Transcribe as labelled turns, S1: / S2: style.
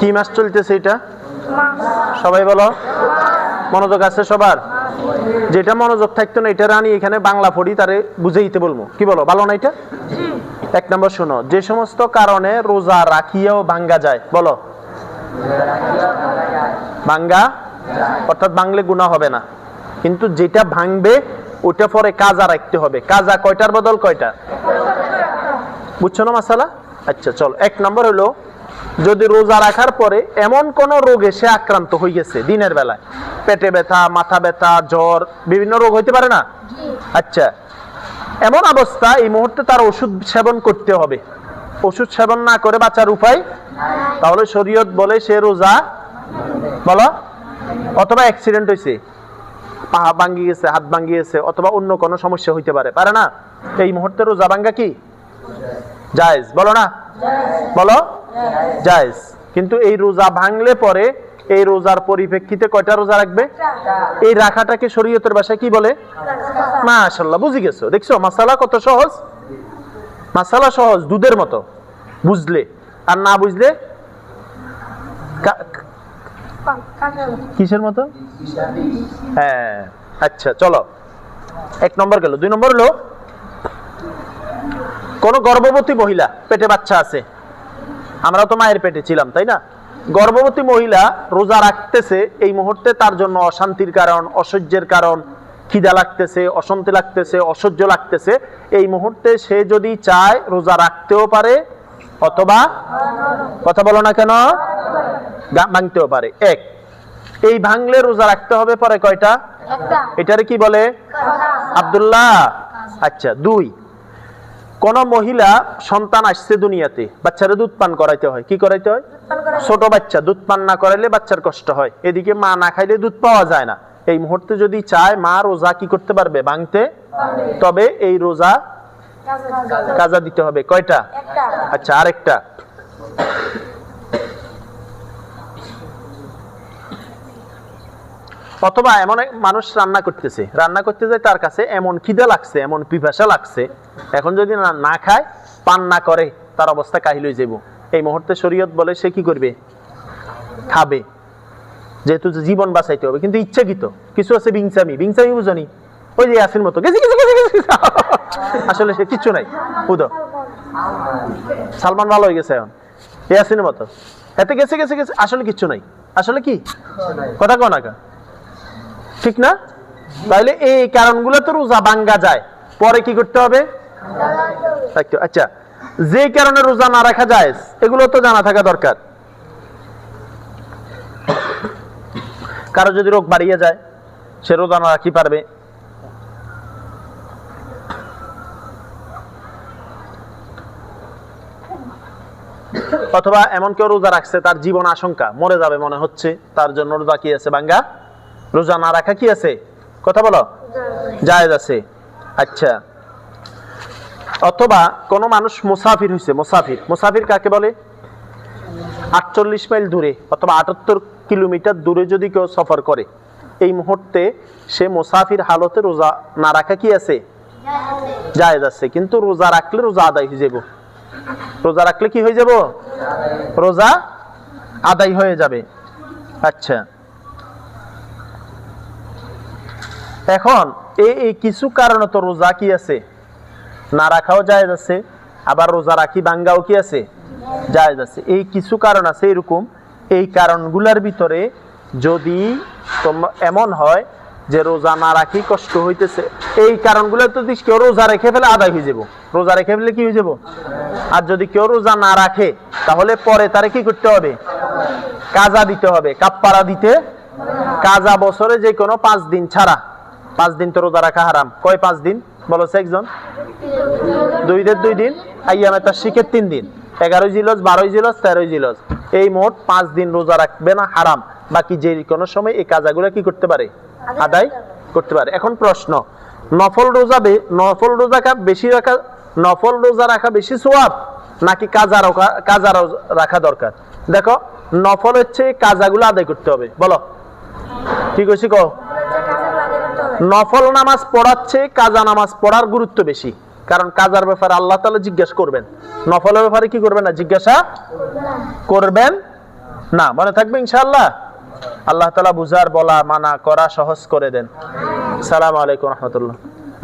S1: কি মাস চলতেছে এটা? সবাই বলো। মনোযোগ আছে সবার? যেটা মনোযোগ থাকতো না, এটা রানি এখানে বাংলা পড়ি, তারে বুঝে দিতে বলব। কি বলো, ভালো না এটা? এক নম্বর শোনো, যে সমস্ত কারণে রোজা রাখিয়াও ভাঙ্গা যায়, বলো। ভাঙ্গা, অর্থাৎ ভাঙলে গুণা হবে না। কিন্তু যেটা ভাঙবে, ওটা পরে কাজা রাখতে হবে। কাজা কয়টার বদল কয়টা? বুঝছ না মাসালা? আচ্ছা চলো, এক নম্বর হলো যদি রোজা রাখার পরে এমন কোন রোগে সে আক্রান্ত হয়ে গেছে দিনের বেলায়? পেটে ব্যথা, মাথা ব্যথা, জ্বর, বিভিন্ন রোগ হইতে পারে না? আচ্ছা এমন অবস্থা এই মুহূর্তে তার ওষুধ সেবন করতে হবে। ওষুধ সেবন না করে বাঁচার উপায়? তাহলে শরীয়ত বলে সে রোজা, বলো? অথবা অ্যাক্সিডেন্ট হয়েছে পা ভাঙ্গি গেছে, হাত ভাঙ্গি গেছে, অথবা অন্য কোনো সমস্যা হইতে পারে। পারে না? এই মুহূর্তে রোজা ভাঙ্গা কি? জায়েজ। বলো না? বলো? জায়েজ। কিন্তু এই রোজা ভাঙলে পরে এই রোজার পরিপ্রেক্ষিতে কয়টা রোজা রাখবে? এই রাখাটাকে শরীয়তের ভাষায় কি বলে? মাশাল্লাহ বুঝি গেছো? দেখছ মাসালা কত সহজ? মাসালা সহজ দুধের মতো। বুঝলে? আর না বুঝলে? কিসের মতো? হ্যাঁ আচ্ছা চলো। এক নম্বর গেল। দুই নম্বর হলো কোন গর্ভবতী মহিলা পেটে বাচ্চা আছে আমরা তো মায়ের পেটে ছিলাম তাই না? গর্ভবতী মহিলা রোজা রাখতেছে এই মুহূর্তে তার জন্য অশান্তির কারণ অসহ্যের কারণ খিদা লাগতেছে অশান্তি লাগতেছে অসহ্য লাগতেছে। এই মুহূর্তে সে যদি চায় রোজা রাখতেও পারে অথবা কথা বলো না কেন? ভাঙতেও পারে। এক এই ভাঙলে রোজা রাখতে হবে পরে কয়টা? এটারে কি বলে? আব্দুল্লাহ। আচ্ছা দুই কোন মহিলা সন্তান আসছে দুনিয়াতে বাচ্চারা দুধ পান করাইতে হয় কি করাইতে হয়? ছোট বাচ্চা দুধ পান না করাইলে বাচ্চার কষ্ট হয়। এদিকে মা না খাইলে দুধ পাওয়া যায় না। এই মুহূর্তে যদি চায় মা রোজা কি করতে পারবে? ভাঙতে? তবে এই রোজা কাজা দিতে হবে। কয়টা? আচ্ছা আরেকটা। অথবা এমন এক মানুষ রান্না করতেছে রান্না করতে যায় তার কাছে এমন খিদে লাগছে এমন পিপাসা লাগছে। এখন যদি না খায় পান না করে তার অবস্থা কাহিল হয়ে যাব এই মুহূর্তে শরীয়ত বলে সে কি করবে? খাবে। যেহেতু জীবন বাঁচাইতে হবে কিন্তু ইচ্ছাকৃত। কিছু আছে বিংসামি বিংসামি বুঝনি ওই যে আসির মতো গেছি গেছি গেছি গেছি আসলে সে কিচ্ছু নাই। বুঝো সালমান ভালো হয়ে গেছে এখন। ইয়াসিনের মতো। এতে গেছে গেছে গেছে। আসলে কিচ্ছু নাই। আসলে কি? কথা কো না কা? ঠিক না? তাহলে এই কারণগুলো তো রোজা ভাঙ্গা যায়। পরে কি করতে হবে। আচ্ছা। যে কারণে রোজা না রাখা যায়, এগুলো তো জানা থাকা দরকার। কারও যদি রোগ বাড়িয়ে যায়, সে রোজা না রাখি পারবে। অথবা এমন কেউ রোজা রাখছে, তার জীবন আশঙ্কা, মরে যাবে মনে হচ্ছে, তার জন্য রোজা কি আছে বাঙ্গা রোজা না রাখা কি আছে? কথা বলো। জায়েজ আছে। আচ্ছা। অথবা কোন মানুষ মুসাফির হয়েছে মুসাফির। মুসাফির কাকে বলে? আটচল্লিশ মাইল দূরে অথবা আটাত্তর কিলোমিটার দূরে যদি কেউ সফর করে, এই মুহূর্তে সে মুসাফির হালতে রোজা না রাখা কি আছে? জায়েজ আছে। কিন্তু রোজা রাখলে রোজা আদায় হয়ে যাব। রোজা রাখলে কি হয়ে যাব? রোজা আদায় হয়ে যাবে। আচ্ছা। এখন এই এই কিছু কারণে তো রোজা কি আছে? না রাখাও জায়েজ আছে, আবার রোজা রাখি বাঙ্গাও কি আছে? জায়েজ আছে। এই কিছু কারণ আছে এরকম। এই কারণগুলোর ভিতরে যদি এমন হয় যে রোজা না রাখি কষ্ট হইতেছে, এই কারণগুলো তো যদি কেউ রোজা রেখে ফেলে আদায় হয়ে যাব। রোজা রেখে ফেলে কি হয়ে যাব? আর যদি কেউ রোজা না রাখে, তাহলে পরে তারে কি করতে হবে? কাজা দিতে হবে। কাপ্পারা দিতে কাজা বছরে যে কোনো পাঁচ দিন ছাড়া। পাঁচ দিন তো রোজা রাখা হারাম। কয় পাঁচ দিন? বলো একজন। দুই দের দুই দিন। আইয়ামে তার শিখের তিন দিন। এগারোই জিলজ বারোই জিলজ তেরোই জিলজ এই মোট পাঁচ দিন রোজা রাখবে না, হারাম। বাকি যে কোনো সময় এই কাজাগুলো কি করতে পারে? আদায় করতে পারে। এখন প্রশ্ন, নফল রোজা বে- নফল রোজা কা বেশি রাখা নফল রোজা রাখা বেশি সোয়াব? নাকি কাজা রাখা কাজা রাখা দরকার? দেখো, নফল হচ্ছে কাজাগুলো আদায় করতে হবে। বলো। ঠিক আছে কও? নফল নামাজ পড়াচ্ছে কাজা নামাজ পড়ার গুরুত্ব বেশি। কারণ কাজার ব্যাপারে আল্লাহ তালা জিজ্ঞাসা করবেন। নফলের ব্যাপারে কি করবেন না? জিজ্ঞাসা করবেন না। মনে থাকবে ইনশাল্লাহ আল্লাহ তালা বুঝার, বলা, মানা, করা সহজ করে দেন। সালাম আলাইকুম রহমতুল্লাহ।